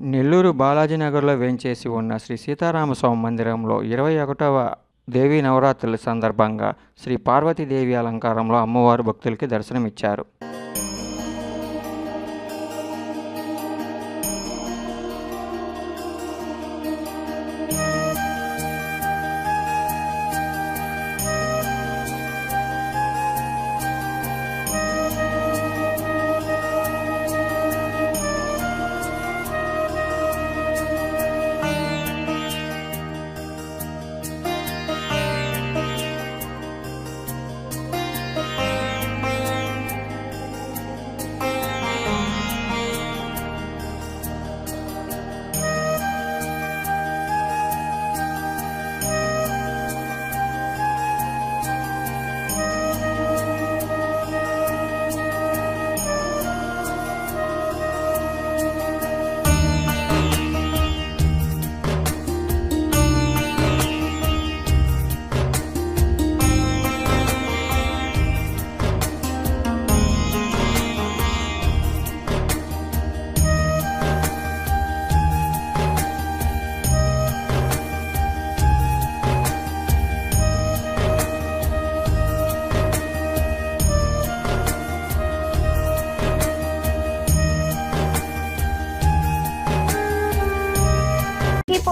నెల్లూరు బాలాజీనగర్లో వేంచేసి ఉన్న శ్రీ సీతారామస్వామి మందిరంలో ఇరవై ఒకటవ దేవీ నవరాత్రుల సందర్భంగా శ్రీ పార్వతీదేవి అలంకారంలో అమ్మవారు భక్తులకి దర్శనమిచ్చారు.